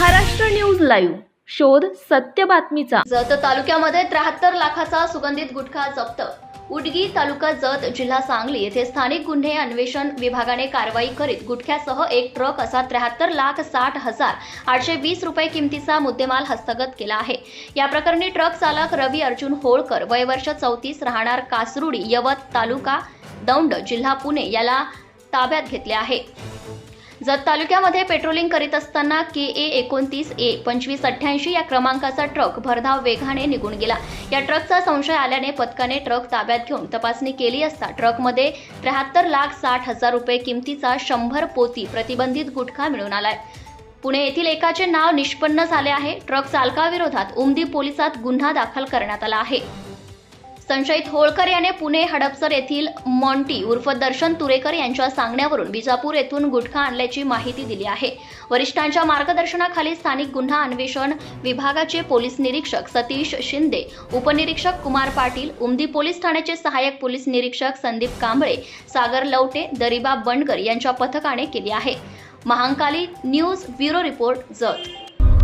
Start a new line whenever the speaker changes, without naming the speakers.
Maharashtra news live. शोध सत्य बातमीचा.
जत तालुक्यामध्ये त्र्याहत्तर लाखाचा सुगंधित गुटखा जप्त. उडगी तालुका जत जिल्हा सांगली येथे स्थानिक गुन्हे अन्वेषण विभागाने कारवाई करीत गुटख्यासह एक ट्रक असा त्र्याहत्तर लाख साठ हजार आठशे वीस रुपये किमतीचा मुद्देमाल हस्तगत केला आहे. या प्रकरणी ट्रक चालक रवी अर्जुन होळकर वयवर्ष चौतीस राहणार कासरुडी यवत तालुका दौंड जिल्हा पुणे याला ताब्यात घेतले आहे. जत तालुक्यामध्ये पेट्रोलिंग करीत असताना के ए एकोणतीस ए पंचवीस अठ्ठ्याऐंशी या क्रमांकाचा ट्रक भरधाव वेगाने निघून गेला. या ट्रकचा संशय आल्याने पथकाने ट्रक ताब्यात घेऊन तपासणी केली असता ट्रकमध्ये त्र्याहत्तर लाख साठ हजार रुपये किमतीचा शंभर पोती प्रतिबंधित गुटखा मिळून आलाय. पुणे येथील एकाचे नाव निष्पन्न झाले आहे. ट्रक चालकाविरोधात उमदी पोलिसात गुन्हा दाखल करण्यात आला आहे. संशयित होळकर याने पुणे हडपसर येथील मॉन्टी उर्फ दर्शन तुरेकर यांच्या सांगण्यावरून विजापूर येथून गुटखा आणल्याची माहिती दिली आहे. वरिष्ठांच्या मार्गदर्शनाखाली स्थानिक गुन्हा अन्वेषण विभागाचे पोलीस निरीक्षक सतीश शिंदे उपनिरीक्षक कुमार पाटील उमदी पोलीस ठाण्याचे सहाय्यक पोलीस निरीक्षक संदीप कांबळे सागर लवटे दरिबा बंडकर यांच्या पथकाने केली आहे. Mahankali news bureau report Jath.